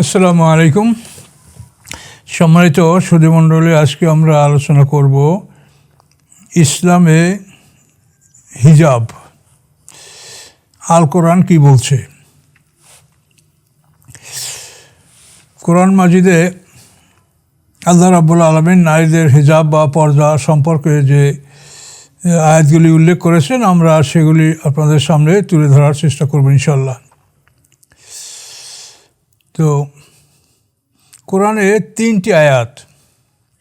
আসসালামু আলাইকুম। সম্মানিত সুধীমণ্ডলী, আজকে আমরা আলোচনা করব ইসলামে হিজাব। আল কোরআন কি বলছে? কোরআন মাজিদে আল্লাহ রাব্বুল আলমিন নারীদের হিজাব বা পর্দা সম্পর্কে যে, আয়াতগুলি উল্লেখ করেছেন, আমরা সেগুলি আপনাদের সামনে তুলে ধরার চেষ্টা করব ইনশাল্লাহ তো কোরআনে তিনটি আয়াত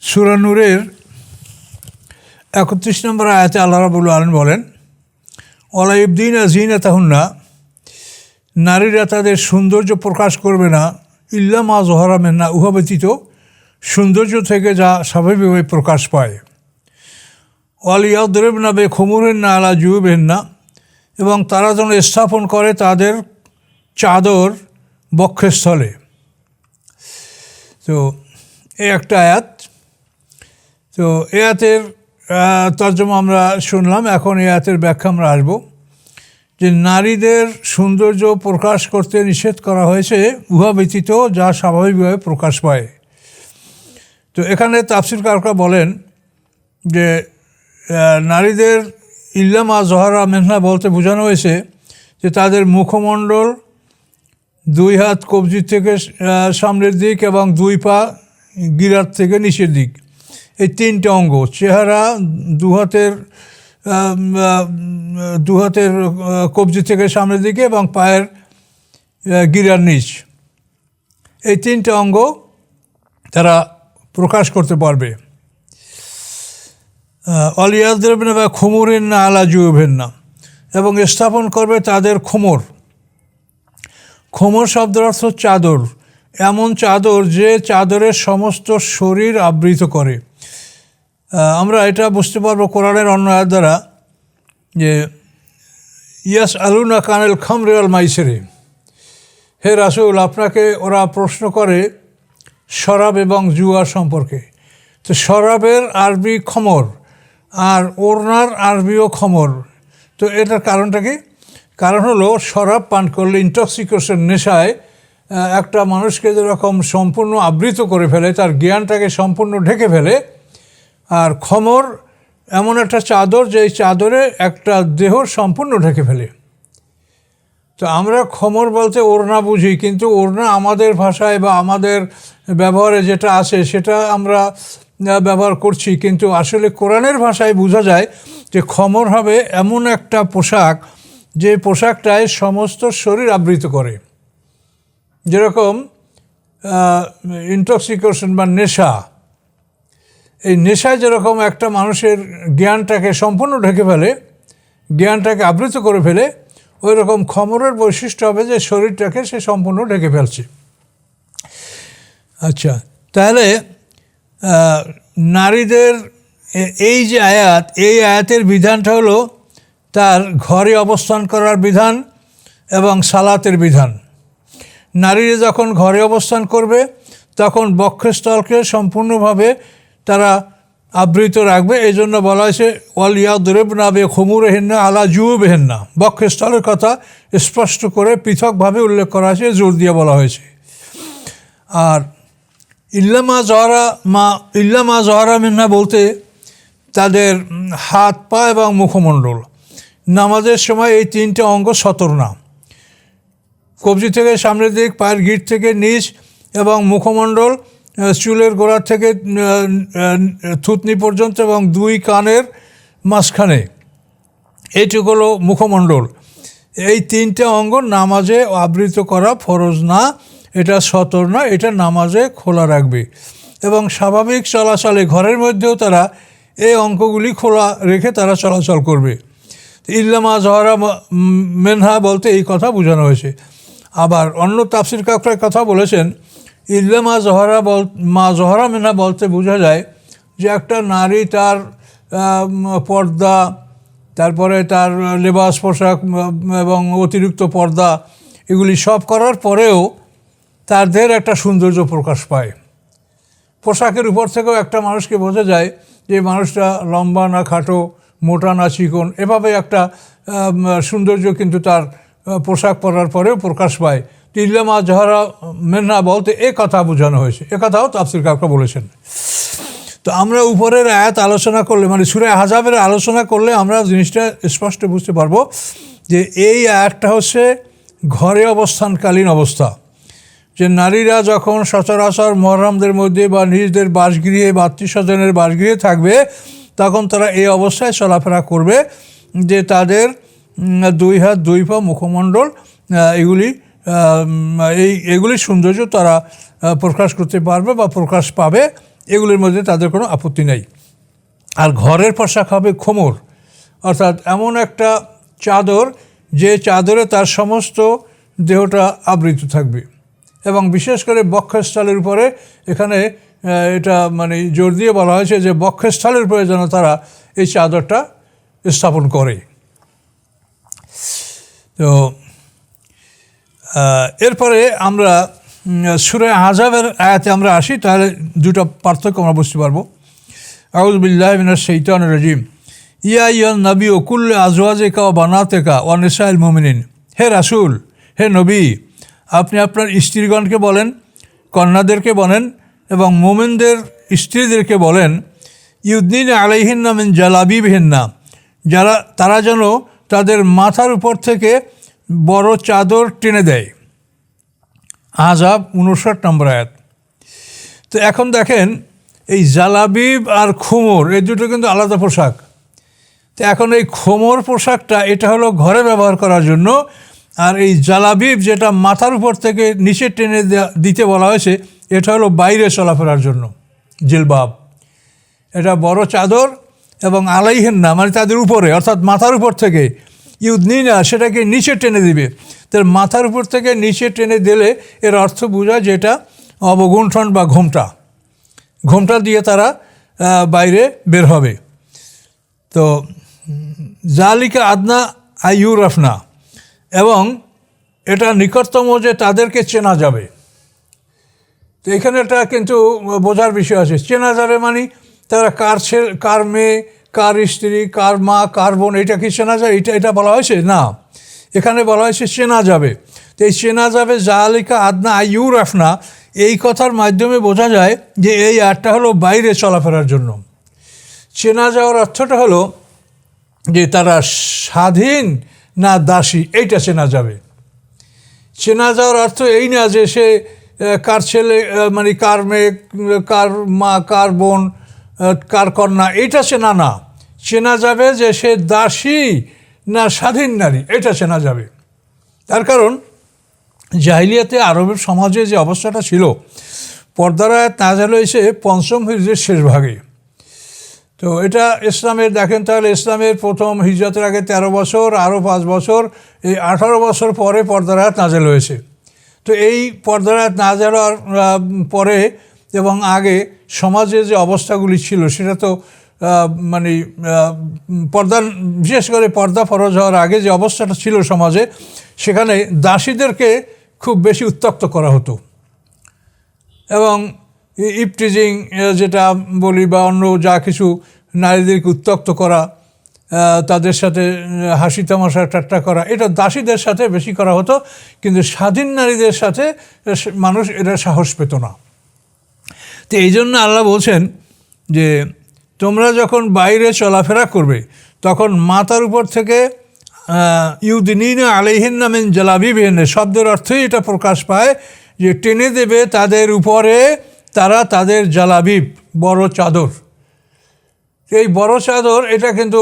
সুরানুরের একত্রিশ নম্বর আয়াতে আল্লাহ রাবুল আলম বলেন অলাইবদিন আজিনা তাহুন্না নারীরা তাদের সৌন্দর্য প্রকাশ করবে না, ইল্লা মা জহরা মেন্না, উহা ব্যতীত সৌন্দর্য থেকে যা স্বাভাবিকভাবে প্রকাশ পায়। অলিয়াউদ্রেব না বে খমুরেন না আলা জুবেন না এবং তারা যেন স্থাপন করে তাদের চাদর বক্ষস্থলে তো, এই একটা আয়াত। তো এ আয়াতের তর্জমা আমরা শুনলাম, এখন এই আয়াতের ব্যাখ্যা আমরা আসব। যে নারীদের সৌন্দর্য প্রকাশ করতে নিষেধ করা হয়েছে উহা ব্যতীত যা স্বাভাবিকভাবে প্রকাশ পায়। তো, এখানে তাফসির কারকা বলেন যে নারীদের ইল্লামা জহরা মেহনা বলতে বোঝানো হয়েছে যে তাদের মুখমণ্ডল দুই হাত কবজির থেকে সামনের দিক এবং দুই পা গিরার থেকে নিচের দিক। এই তিনটে অঙ্গ, চেহারা, দু হাতের দু হাতের কবজি থেকে সামনের দিকে এবং পায়ের গিরার নিচ। এই তিনটে অঙ্গ তারা প্রকাশ করতে পারবে। অলিয়াদ্রেবেন বা খুমুরেন না আলা জুবেন না এবং স্থাপন করবে তাদের খোমর। খোমর শব্দের অর্থ চাদর। এমন চাদর যে চাদরের সমস্ত শরীর আবৃত করে। আমরা এটা বুঝতে পারব কোরআনের অন্য দ্বারা যে, ইয়াস আলুনা কানেল খামরেয়াল মাইসেরে। হে রাসুল, আপনাকে ওরা প্রশ্ন করে শরাব এবং জুয়া সম্পর্কে। তো শরাবের আরবি খমর আর ওড়নার আরবিও খমর। তো এটার কারণটা কি? কারণ হলো শরাব পান করলে ইন্টক্সিকেশন নেশায় একটা মানুষকে যেরকম সম্পূর্ণ আবৃত করে ফেলে, তার জ্ঞানটাকে সম্পূর্ণ ঢেকে ফেলে, আর খমর এমন একটা চাদর যে চাদরে একটা দেহ সম্পূর্ণ ঢেকে ফেলে। তো আমরা খমর বলতে ওড়না বুঝি, কিন্তু ওড়না আমাদের ভাষায় বা আমাদের ব্যবহারে যেটা আছে, সেটা আমরা ব্যবহার করছি। কিন্তু আসলে কোরআনের ভাষায় বোঝা যায় যে খমর হবে এমন একটা পোশাক যে পোশাকটায় সমস্ত শরীর আবৃত করে। যেরকম ইন্টক্সিকেশন বা নেশা। এই নেশায় যেরকম একটা মানুষের জ্ঞানটাকে সম্পূর্ণ ঢেকে ফেলে, জ্ঞানটাকে আবৃত করে ফেলে ওই রকম খমরের বৈশিষ্ট্য হবে যে শরীরটাকে সে সম্পূর্ণ ঢেকে ফেলছে। আচ্ছা তাহলে নারীদের এই যে আয়াত, এই আয়াতের বিধানটা হলো তার ঘরে অবস্থান করার বিধান এবং সালাতের বিধান। নারীরা যখন ঘরে অবস্থান করবে, তখন বক্ষস্থলকে সম্পূর্ণভাবে তারা আবৃত রাখবে। এই জন্য বলা হয়েছে ওয়ালিয়া দুরেব না বে খমুর হেন্না আলা জুব হেন্না বক্ষস্থলের কথা স্পষ্ট করে পৃথকভাবে উল্লেখ করা হয়েছে জোর দিয়ে বলা হয়েছে। আর ইল্লামা জহরা মা, ইল্লামা জহরা মিন্না বলতে তাদের হাত পা এবং মুখমণ্ডল। নামাজের সময় এই তিনটে অঙ্গ সতর না কবজি থেকে সামনের দিক, পায়ের গিট থেকে নিচ এবং মুখমণ্ডল চুলের গোড়া থেকে থুতনি পর্যন্ত এবং দুই কানের মাঝখানে। এইটুক হলো মুখমণ্ডল। এই তিনটে অঙ্গ নামাজে আবৃত করা ফরজ না, এটা সতর না, এটা নামাজে খোলা রাখবে। এবং স্বাভাবিক চলাচলে ঘরের মধ্যেও তারা এই অঙ্কগুলি খোলা রেখে তারা চলাচল করবে। ইল্লামা জহরা মেনহা বলতে এই কথা বোঝানো হয়েছে। আবার অন্য তাফসির কাকরার কথা বলেছেন, ইল্লামা জহরা বল মা জহরা মেনহা বলতে বোঝা যায় যে একটা নারী তার পর্দা, তারপরে তার লেবাস পোশাক এবং অতিরিক্ত পর্দা, এগুলি সব করার পরেও তাদের একটা সৌন্দর্য প্রকাশ পায়। পোশাকের উপর থেকেও একটা মানুষকে বোঝা যায় যে মানুষটা লম্বা না খাটো মোটা না চিকন এভাবে একটা সৌন্দর্য কিন্তু তার পোশাক পরার পরেও প্রকাশ পায়। তিল্লামা জহরা মেন্না বলতে এ কথা বোঝানো হয়েছে। এ কথাও তাফসির কাকা বলেছেন। তো আমরা উপরের আয়াত আলোচনা করলে মানে সুরে হাজাবের আলোচনা করলে আমরা জিনিসটা স্পষ্ট বুঝতে পারব যে এই আয়াতটা হচ্ছে ঘরে অবস্থানকালীন অবস্থা। যে নারীরা যখন সচরাচর মহরমদের মধ্যে বা নিজেদের বাসগৃহে বা আত্মীয় স্বজনের বাসগৃহে থাকবে তখন তারা এই অবস্থায় চলাফেরা করবে যে তাদের দুই হাত দুই পা মুখমণ্ডল এগুলি এই, এগুলির সৌন্দর্য তারা প্রকাশ করতে পারবে বা প্রকাশ পাবে, এগুলির মধ্যে তাদের কোনো আপত্তি নেই। আর ঘরের পোশাক হবে খোমর অর্থাৎ এমন একটা চাদর, যে চাদরে তার সমস্ত দেহটা আবৃত থাকবে। এবং বিশেষ করে বক্ষস্থলের উপরে এখানে এটা মানে জোর দিয়ে বলা হয়েছে যে বক্ষস্থলের প্রয়োজনে তারা এই চাদরটা স্থাপন করে। তো এরপরে আমরা সুরে আজাবের আয়াতে আমরা আসি, তাহলে দুটো পার্থক্য আমরা বুঝতে পারব। আউজবিল্লাহ মিনার শৈতান রাজিম। ইয়া ইয়া নবী ওকুল আজওয়াজেকা ও বানাতেকা ও নিসাইল মোমিনিন। হে রাসুল, হে নবী, আপনি আপনার স্ত্রীগণকে বলেন, কন্যাদেরকে বলেন এবং মোমেনদের স্ত্রীদেরকে বলেন ইউদ্দিন আলাইহিন্না মিন জালাবিবহিন্না। যারা, তারা যেন তাদের মাথার উপর থেকে বড় চাদর টেনে দেয়। আজাব উনষাট নম্বর আয়াত। তো এখন দেখেন, এই জালাবিব আর খুমর, এই দুটো কিন্তু আলাদা পোশাক। তো এখন এই খোমর পোশাকটা, এটা হলো ঘরে ব্যবহার করার জন্য, আর এই জালাবিব যেটা মাথার উপর থেকে নিচে টেনে দিতে বলা হয়েছে এটা হলো বাইরে চলাফেরার জন্য, জিলবাব। এটা বড় চাদর এবং আলাইহেন না মানে তাদের উপরে, অর্থাৎ মাথার উপর থেকে। ইউদনিনা সেটাকে নিচে টেনে দিবে। তার মাথার উপর থেকে নিচে টেনে দিলে এর অর্থ বোঝায় যেটা অবগুণ্ঠন বা ঘোমটা। ঘোমটা দিয়ে তারা বাইরে বের হবে। তো জালিকা আদনা আইয়ুর রফনা এবং এটা নিকটতম যে তাদেরকে চেনা যাবে। তো এখানে একটা কিন্তু বোঝার বিষয় আছে। চেনা যাবে মানে তারা কার ছেলে, কার মেয়ে, কার স্ত্রী, কার মা, কার বোন, এটা কি চেনা যায়? এটা এটা বলা হয়েছে? না। এখানে বলা হয়েছে চেনা যাবে। তো এই চেনা যাবে জাহালিকা আদনা আইউ রাফনা এই কথার মাধ্যমে বোঝা যায় যে এই আটটা হলো বাইরে চলাফেরার জন্য। চেনা যাওয়ার অর্থটা হলো যে তারা স্বাধীন না দাসী, এইটা চেনা যাবে। চেনা যাওয়ার অর্থ এই না যে সে কার ছেলে মানে কার মেয়ে কার মা, কার বোন কার কন্যা এইটা চেনা না। চেনা যাবে যে সে দাসী না স্বাধীন নারী, এটা চেনা যাবে। তার কারণ, জাহিলিয়াতে আরবের সমাজে যে অবস্থাটা ছিল, পর্দারা নাজাল হয়েছে পঞ্চম হিজড়ের শেষ ভাগে। তো এটা ইসলামের, দেখেন তাহলে ইসলামের প্রথম হিজরতের আগে তেরো বছর, আরও পাঁচ বছর, এই আঠারো বছর পরে পর্দারাত নাজেল হয়েছে। তো এই পর্দারাত না হওয়ার আহ, পরে এবং আগে সমাজে যে অবস্থাগুলি ছিল সেটা তো মানে পর্দা বিশেষ করে পর্দা ফরজ হওয়ার আগে যে অবস্থাটা ছিল সমাজে সেখানে দাসীদেরকে খুব বেশি উত্তক্ত করা হতো। এবং ইপটিজিং যেটা বলি বা অন্য যা কিছু নারীদেরকে উত্তক্ত করা তাদের সাথে হাসি তামাশা, ঠাট্টা করা, এটা দাসীদের সাথে বেশি করা হতো, কিন্তু স্বাধীন নারীদের সাথে মানুষ এটা সাহস পেত না। তো এই জন্য আল্লাহ বলছেন যে, তোমরা যখন বাইরে চলাফেরা করবে, তখন মাতার উপর থেকে ইউদিনা আলিহিন নামেন জালাবি বেহেনে শব্দের অর্থই এটা প্রকাশ পায় যে, টেনে দেবে তাদের উপরে তারা তাদের জালাবিব, বড় চাদর। এই বড় চাদর, এটা কিন্তু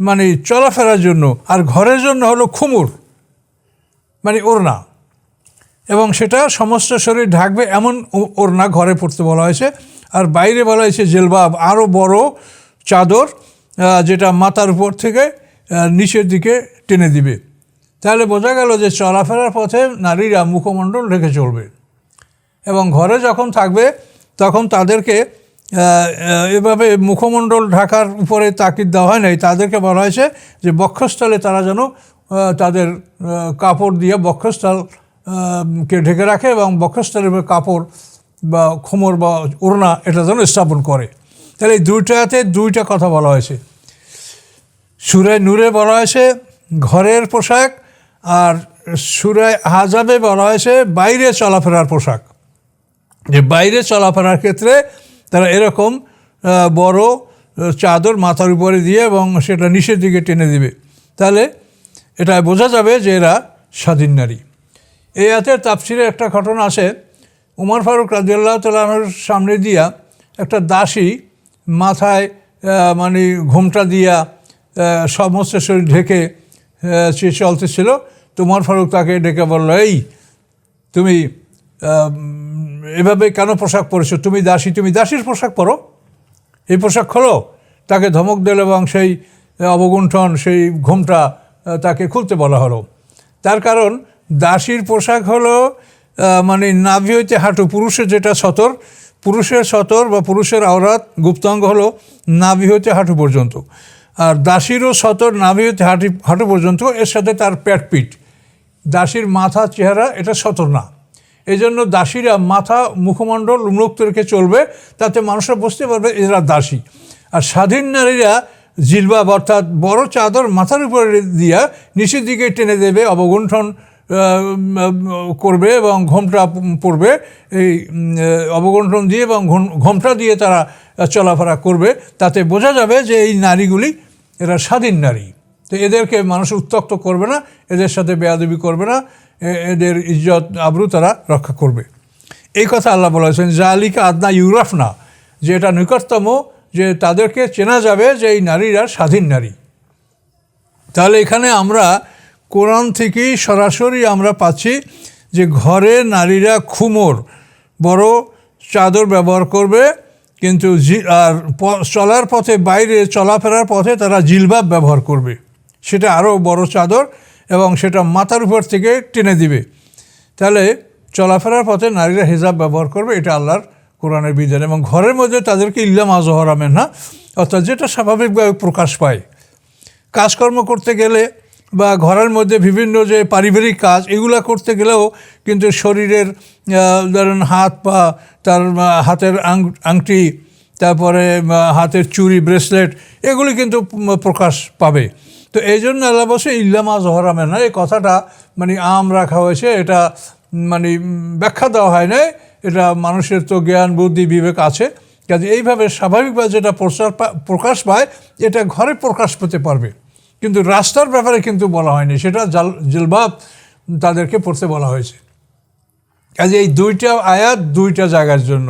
মানে চলাফেরার জন্য আর ঘরের জন্য হলো খুমুর মানে ওড়না। এবং সেটা সমস্ত শরীর ঢাকবে এমন ওড়না ঘরে পড়তে বলা হয়েছে। আর বাইরে বলা হয়েছে জেলবাব আরও বড় চাদর যেটা মাথার উপর থেকে নিচের দিকে টেনে দিবে। তাহলে বোঝা গেল যে চলাফেরার পথে নারীরা মুখমণ্ডল রেখে চলবে। এবং ঘরে যখন থাকবে, তখন তাদেরকে এভাবে মুখমণ্ডল ঢাকার উপরে তাকিদ দেওয়া হয় নাই। তাদেরকে বলা হয়েছে যে বক্ষস্থলে তারা যেন তাদের কাপড় দিয়ে বক্ষস্থল কে ঢেকে রাখে এবং বক্ষস্থলের কাপড় বা খোমর বা ওড়না এটা যেন স্থাপন করে। তাহলে এই দুইটাতে দুইটা কথা বলা হয়েছে। সুরে নূরে বলা হয়েছে, ঘরের পোশাক আর সুরায় হাজাবে বলা হয়েছে, বাইরে চলাফেরার পোশাক। যে বাইরে চলাফেরার ক্ষেত্রে তারা এরকম বড় চাদর মাথার উপরে দিয়ে এবং সেটা নিচের দিকে টেনে দিবে। তাহলে এটা বোঝা যাবে যে এরা স্বাধীন নারী। এই হাতের তাপসিরে একটা ঘটনা আছে। উমর ফারুক রাজিয়াল্লাহ তালাহর সামনে দিয়া একটা দাসী মাথায় মানে ঘোমটা দিয়া সমস্ত শরীর ঢেকে সে চলতেছিল। তো উমর ফারুক তাকে ডেকে বলল, এই, তুমি এভাবে কেন পোশাক পরেছো? তুমি দাসী, তুমি দাসীর পোশাক পরো। এই পোশাক খোলো। তাকে ধমক দিল এবং সেই অবগুণ্ঠন, সেই ঘুমটা তাকে খুলতে বলা হলো। তার কারণ, দাসীর পোশাক হলো মানে নাভি হইতে হাঁটু, পুরুষের যেটা সতর, পুরুষের সতর বা পুরুষের আওরাত গুপ্তাঙ্গ হলো নাভি হইতে হাঁটু পর্যন্ত। আর দাসীরও সতর, নাভি হইতে হাঁটু হাঁটু পর্যন্ত, এর সাথে তার পেট পিঠ দাসীর মাথা, চেহারা, এটা সতর না। এই জন্য দাসীরা মাথা মুখমণ্ডল উন্মুক্ত রেখে চলবে, তাতে মানুষরা বুঝতে পারবে এরা দাসী। আর স্বাধীন নারীরা জিলবাব অর্থাৎ বড় চাদর মাথার উপরে দিয়া নিচের দিকে টেনে দেবে, অবগুণ্ঠন করবে এবং ঘোমটা পড়বে। এই অবগণ্ঠন দিয়ে এবং ঘোমটা দিয়ে তারা চলাফেরা করবে। তাতে বোঝা যাবে যে এই নারীগুলি এরা স্বাধীন নারী। তো এদেরকে মানুষ উত্তক্ত করবে না, এদের সাথে বেয়াদবি করবে না। এদের ইজ্জত আবরু তারা রক্ষা করবে। এই কথা আল্লাহ বলেছেন জালিকা আদনা ইউরাফ না যে এটা নিকটতম, যে তাদেরকে চেনা যাবে যে এই নারীরা স্বাধীন নারী। তাহলে এখানে আমরা কোরআন থেকেই সরাসরি আমরা পাচ্ছি যে ঘরে নারীরা খুমোর, বড় চাদর ব্যবহার করবে, কিন্তু আর চলার পথে, বাইরে চলাফেরার পথে তারা জিলবাব ব্যবহার করবে। সেটা আরও বড় চাদর এবং সেটা মাথার উপর থেকে টেনে দিবে। তাহলে চলাফেরার পথে নারীরা হিজাব ব্যবহার করবে, এটা আল্লাহর কোরআনের বিধান এবং ঘরের মধ্যে তাদেরকে ইল্লাম আজহরামেন না অর্থাৎ যেটা স্বাভাবিকভাবে প্রকাশ পায়। কাজকর্ম করতে গেলে বা ঘরের মধ্যে বিভিন্ন যে পারিবারিক কাজ, এগুলো করতে গেলেও কিন্তু শরীরের ধরেন হাত পা, তার হাতের আংটি, তারপরে হাতের চুরি ব্রেসলেট, এগুলি কিন্তু প্রকাশ পাবে। তো এই জন্য আল্লাহ বসে ইল্লামা জহরামের না এই কথাটা মানে আম রাখা হয়েছে, এটা মানে ব্যাখ্যা দেওয়া হয় না এটা মানুষের তো জ্ঞান, বুদ্ধি, বিবেক আছে। কাজে এইভাবে স্বাভাবিকভাবে যেটা প্রচার প্রকাশ পায়, এটা ঘরে প্রকাশ পেতে পারবে। কিন্তু রাস্তার ব্যাপারে কিন্তু বলা হয়নি, সেটা জাল জিলবাব তাদেরকে পড়তে বলা হয়েছে। কাজে এই দুইটা আয়াত দুইটা জায়গার জন্য।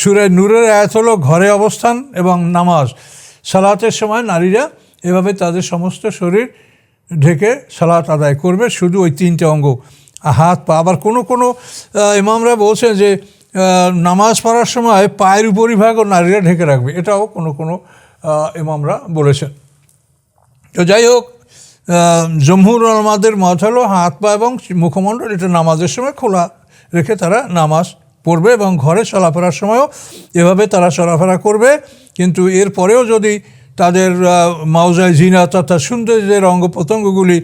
সুরে নূরের আয়াত হলো ঘরে অবস্থান এবং নামাজ। সালাতের সময় নারীরা এভাবে তাদের সমস্ত শরীর ঢেকে সালাত আদায় করবে। শুধু ওই তিনটে অঙ্গ। হাত পা। আবার কোনো কোনো ইমামরা বলছেন যে নামাজ পড়ার সময় পায়ের উপরিভাগ ও নারীরা ঢেকে রাখবে। এটাও কোনো কোনো ইমামরা বলেছেন। তো যাই হোক আহ, জমহুর আলমাদের মত হলো হাত পা এবং মুখমণ্ডল এটা নামাজের সময় খোলা রেখে তারা নামাজ পড়বে এবং ঘরে চলাফেরার সময়ও এভাবে তারা চলাফেরা করবে। কিন্তু এর পরেও যদি তাদের আহ, মাউজায় জিনাত অর্থাৎ সৌন্দর্যের অঙ্গ প্রত্যঙ্গগুলি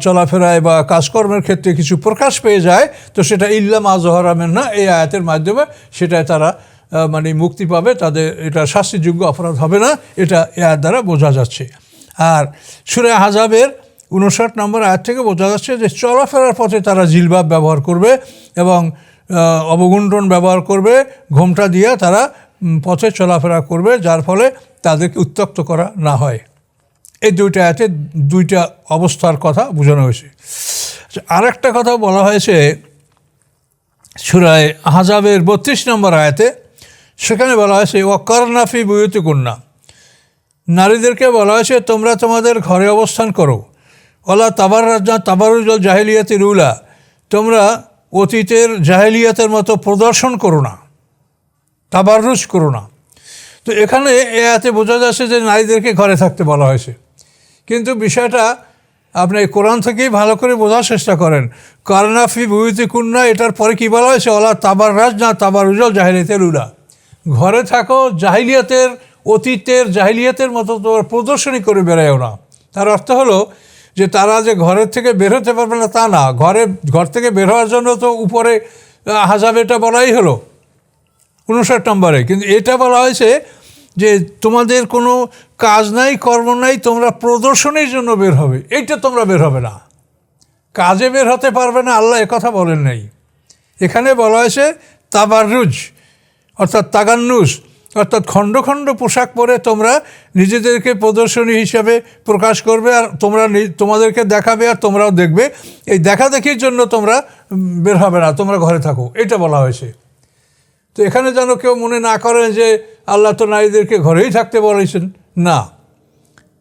চলাফেরায় বা কাজকর্মের ক্ষেত্রে কিছু প্রকাশ পেয়ে যায় তো সেটা ইল্লাম আজহরামের না এই আয়াতের মাধ্যমে সেটায় তারা মানে মুক্তি পাবে তাদের এটা শাস্তিযোগ্য অপরাধ হবে না এটা এ আয়াত দ্বারা বোঝা যাচ্ছে। আর সুরে হাজাবের উনষাট নম্বর আয়াত থেকে বোঝা যাচ্ছে যে চলাফেরার পথে তারা জিলবাব ব্যবহার করবে এবং আহ, অবগুণ্ঠন ব্যবহার করবে ঘোমটা দিয়ে তারা পথে চলাফেরা করবে যার ফলে তাদেরকে উত্তক্ত করা না হয়। এই দুইটা আয়াতে দুইটা অবস্থার কথা বোঝানো হয়েছে। আর একটা কথা বলা হয়েছে সুরায় হাজাবের বত্রিশ নম্বর আয়াতে। সেখানে বলা হয়েছে ওয়াকারনাফি বুয়তি কন্যা নারীদেরকে বলা হয়েছে, তোমরা তোমাদের ঘরে অবস্থান করো। ওলা তাবার রাজা তাবারুজল জাহেলিয়াতি রুলা। তোমরা অতীতের জাহেলিয়াতের মতো প্রদর্শন করো না তাবারুজ করো না। তো এখানে এ হাতে বোঝা যাচ্ছে যে নারীদেরকে ঘরে থাকতে বলা হয়েছে। কিন্তু বিষয়টা, আপনি কোরআন থেকেই ভালো করে বোঝার চেষ্টা করেন। কারনাফি বুয়ুতি কুন্না, এটার পরে কী বলা হয়েছে? ওলা তাবার রাজ না, তাবার উজল জাহিলিয়াতের উলা। ঘরে থাকো, জাহিলিয়াতের, অতীতের জাহিলিয়াতের মতো তোমার প্রদর্শনী করে বেড়ায়ও না। তার অর্থ হলো যে তারা যে ঘরের থেকে বের হতে পারবে না, তা না। ঘরে, ঘর থেকে বের হওয়ার জন্য তো উপরে হাজাবেটা বলাই হলো। উনষাট নম্বরে। কিন্তু এটা বলা হয়েছে যে তোমাদের কোনো কাজ নাই, কর্ম নাই, তোমরা প্রদর্শনীর জন্য বের হবে। এইটা তোমরা বের হবে না। কাজে বের হতে পারবে না, আল্লাহ কথা বলেন নাই। এখানে বলা হয়েছে তাবাররুজ, অর্থাৎ তাগান্নুস, অর্থাৎ খণ্ড খণ্ড পোশাক পরে তোমরা নিজেদেরকে প্রদর্শনী হিসাবে প্রকাশ করবে আর তোমরা তোমাদেরকে দেখাবে আর তোমরাও দেখবে। এই দেখা দেখির জন্য তোমরা বের হবে না, তোমরা ঘরে থাকো। এটা বলা হয়েছে। তো এখানে যেন কেউ মনে না করেন যে আল্লাহ তো নারীদেরকে ঘরেই থাকতে বলেছেন। না।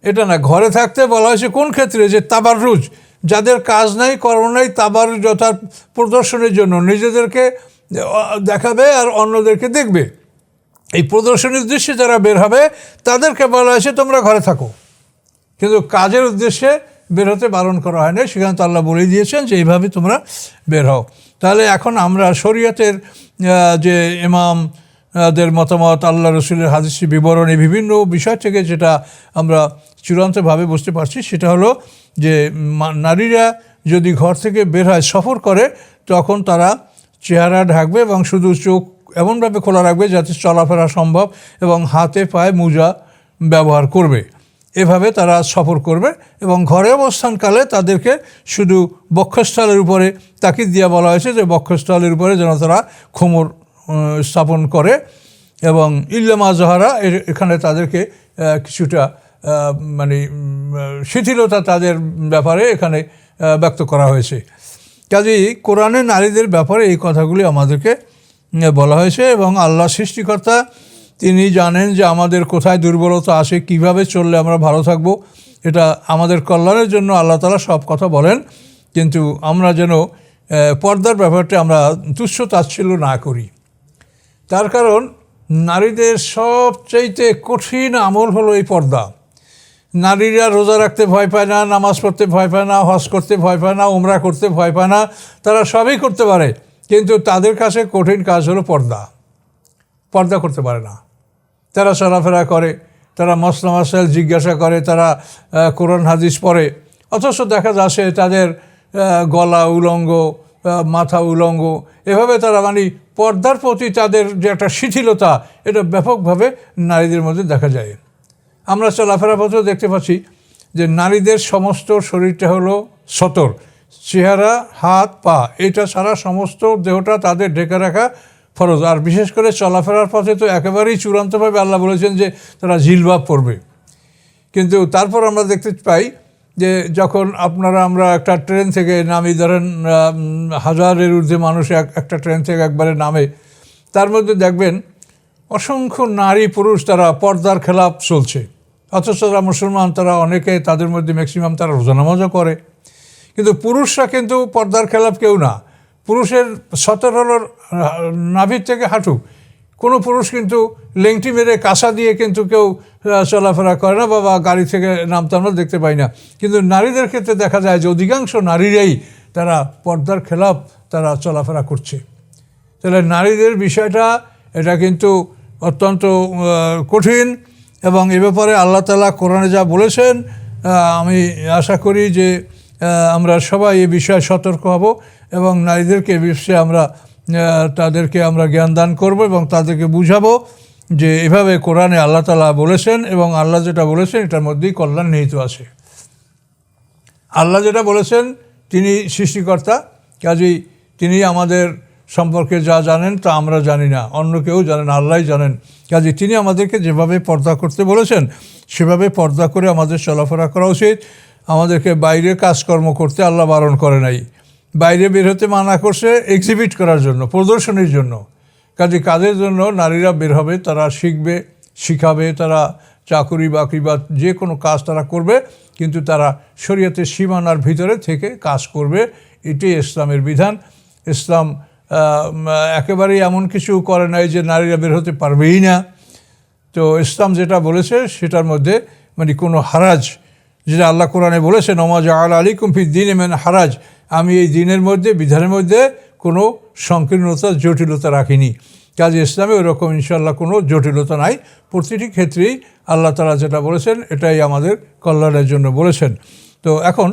এটা না, ঘরে থাকতে বলা হয়েছে কোন ক্ষেত্রে? যে তাবাররুজ, যাদের কাজ নাই, কর্ম নাই তাবার অর্থাৎ প্রদর্শনের জন্য নিজেদেরকে দেখাবে আর অন্যদেরকে দেখবে। এই প্রদর্শনীর উদ্দেশ্যে যারা বের হবে, তাদেরকে বলা হয়েছে তোমরা ঘরে থাকো। কিন্তু কাজের উদ্দেশ্যে বের হতে বারণ করা হয় না সেখানে তো আল্লাহ বলেই দিয়েছেন যে এইভাবে তোমরা বের হও। তাহলে এখন আমরা শরীয়তের যে ইমাম দের মতামত, আল্লাহ রসুলের হাদিসি বিবরণী, বিভিন্ন বিষয় থেকে যেটা আমরা চূড়ান্তভাবে বুঝতে পারছি, সেটা হলো যে নারীরা যদি ঘর থেকে বের হয়, সফর করে, তখন তারা চেহারা ঢাকবে এবং শুধু চোখ এমনভাবে খোলা রাখবে যাতে চলাফেরা সম্ভব এবং হাতে পায়ে মোজা ব্যবহার করবে। এভাবে তারা সফর করবে এবং ঘরে অবস্থানকালে তাদেরকে শুধু বক্ষস্থলের উপরে তাকিদ দিয়া বলা হয়েছে যে বক্ষস্থলের উপরে যেন তারা খোমর স্থাপন করে এবং ইল্লামা জহারা এখানে তাদেরকে কিছুটা মানে শিথিলতা তাদের ব্যাপারে এখানে ব্যক্ত করা হয়েছে। কাজেই কোরআনে নারীদের ব্যাপারে এই কথাগুলি আমাদেরকে বলা হয়েছে এবং আল্লাহ সৃষ্টিকর্তা তিনি জানেন যে আমাদের কোথায় দুর্বলতা আসে, কীভাবে চললে আমরা ভালো থাকব। এটা আমাদের কল্যাণের জন্য আল্লাহ তালা সব কথা বলেন। কিন্তু আমরা যেন পর্দার ব্যাপারটা আমরা তুচ্ছ তাচ্ছিল্য না করি। তার কারণ, নারীদের সবচাইতে কঠিন আমল হলো এই পর্দা। নারীরা রোজা রাখতে ভয় পায় না, নামাজ পড়তে ভয় পায় না, হজ করতে ভয় পায় না, উমরা করতে ভয় পায় না, তারা সবই করতে পারে। কিন্তু তাদের কাছে কঠিন কাজ হলো পর্দা। পর্দা করতে পারে না। তারা চলাফেরা করে, তারা মশলা মশাইল জিজ্ঞাসা করে, তারা কোরআন, হাদিস পড়ে। অথচ দেখা যাচ্ছে তাদের গলা উলঙ্গ মাথা উলঙ্গ। এভাবে তারা মানে পর্দার প্রতি তাদের যে একটা শিথিলতা, এটা ব্যাপকভাবে নারীদের মধ্যে দেখা যায়। আমরা চলাফেরা পথেও দেখতে পাচ্ছি যে নারীদের সমস্ত শরীরটা হলো সতর। চেহারা, হাত, পা, এটা ছাড়া সমস্ত দেহটা তাদের ঢেকে রাখা ফরজ। আর বিশেষ করে চলাফেরার পথে তো একেবারেই চূড়ান্তভাবে আল্লাহ বলেছেন যে তারা জিলবাব পরবে কিন্তু তারপর আমরা দেখতে পাই যে যখন আপনারা আমরা একটা ট্রেন থেকে নামি, ধরেন হাজারের ঊর্ধ্বে মানুষ এক- একটা ট্রেন থেকে একবারে নামে, তার মধ্যে দেখবেন অসংখ্য নারী পুরুষ তারা পর্দার খেলাপ চলছে। অথচ তারা মুসলমান, তারা অনেকে তাদের মধ্যে ম্যাক্সিমাম তারা রোজা নামাজও করে। কিন্তু পুরুষরা কিন্তু পর্দার খেলাপ কেউ না। পুরুষের সতের হল নাভির থেকে হাঁটু কোনো পুরুষ কিন্তু লেংটি মেরে কাঁসা দিয়ে কিন্তু কেউ চলাফেরা করে না বা গাড়ি থেকে নামতে আমরা দেখতে পাই না। কিন্তু নারীদের ক্ষেত্রে দেখা যায় যে অধিকাংশ নারীরাই তারা পর্দার খেলাপ, তারা চলাফেরা করছে। তাহলে নারীদের বিষয়টা, এটা কিন্তু অত্যন্ত কঠিন এবং এ ব্যাপারে আল্লাহ তালা কোরআনে যা বলেছেন আমি আশা করি যে আমরা সবাই এ বিষয়ে সতর্ক হব। এবং নারীদেরকে বিশ্বে আমরা তাদেরকে আমরা জ্ঞান দান করব এবং তাদেরকে বুঝাবো যে এভাবে কোরআনে আল্লাহ তালা বলেছেন এবং আল্লাহ যেটা বলেছেন এটার মধ্যেই কল্যাণ নিহিত আছে। আল্লাহ যেটা বলেছেন তিনি সৃষ্টিকর্তা, কাজেই তিনি আমাদের সম্পর্কে যা জানেন তা আমরা জানি না, অন্য কেউ জানেন আল্লাহই জানেন। কাজে তিনি আমাদেরকে যেভাবে পর্দা করতে বলেছেন, সেভাবে পর্দা করে আমাদের চলাফেরা করা উচিত। আমাদেরকে বাইরে কাজকর্ম করতে আল্লাহ বারণ করে নাই। বাইরে বের হতে মানা করছে এক্সিবিট করার জন্য, প্রদর্শনীর জন্য। কাজে কাজের জন্য নারীরা বের হবে, তারা শিখবে, শিখাবে, তারা চাকুরি বাকরি বা যে কোনো কাজ তারা করবে, কিন্তু তারা শরীয়তের সীমানার ভিতরে থেকে কাজ করবে। এটাই ইসলামের বিধান। ইসলাম একেবারেই এমন কিছু করে নাই যে নারীরা বের হতে পারবেই না। তো ইসলাম যেটা বলেছে, সেটার মধ্যে মানে কোনো হারাজ, যেটা আল্লাহ কোরআনে বলেছে, নমাজ আল আলী কুমফি দিন এমেন হারাজ। আমি এই দিনের মধ্যে, বিধানের মধ্যে কোনো সংকীর্ণতা, জটিলতা রাখিনি। কাজে ইসলামে ওরকম ইনশাল্লাহ কোনো জটিলতা নাই। প্রতিটি ক্ষেত্রেই আল্লাহ তালা যেটা বলেছেন, এটাই আমাদের কল্যাণের জন্য বলেছেন। তো এখন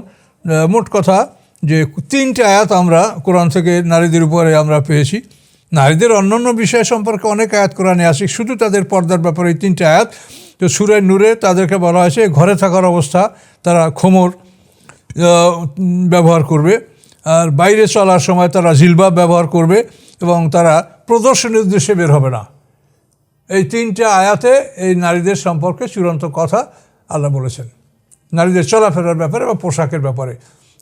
মোট কথা যে তিনটে আয়াত আমরা কোরআন থেকে নারীদের উপরে আমরা পেয়েছি। নারীদের অন্যান্য বিষয় সম্পর্কে অনেক আয়াত কোরআনে আসে শুধু তাদের পর্দার ব্যাপারে এই তিনটে আয়াত। তো সুরের নূরে তাদেরকে বলা হয়েছে, ঘরে থাকার অবস্থা, তারা খোমর ব্যবহার করবে। আর বাইরে চলার সময় তারা জিলবাব ব্যবহার করবে এবং তারা প্রদর্শনীর উদ্দেশ্যে বের হবে না। এই তিনটে আয়াতে এই নারীদের সম্পর্কে চূড়ান্ত কথা আল্লাহ বলেছেন। নারীদের চলাফেরার ব্যাপারে বা পোশাকের ব্যাপারে।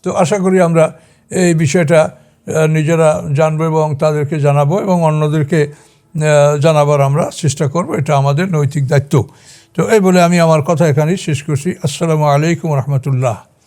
তো আশা করি আমরা এই বিষয়টা নিজেরা জানব এবং তাদেরকে জানাব এবং অন্যদেরকে জানাবার আমরা চেষ্টা করব। এটা আমাদের নৈতিক দায়িত্ব। তো এই বলে আমি আমার কথা এখানেই শেষ করছি। আসসালামু আলাইকুম রহমতুল্লাহ।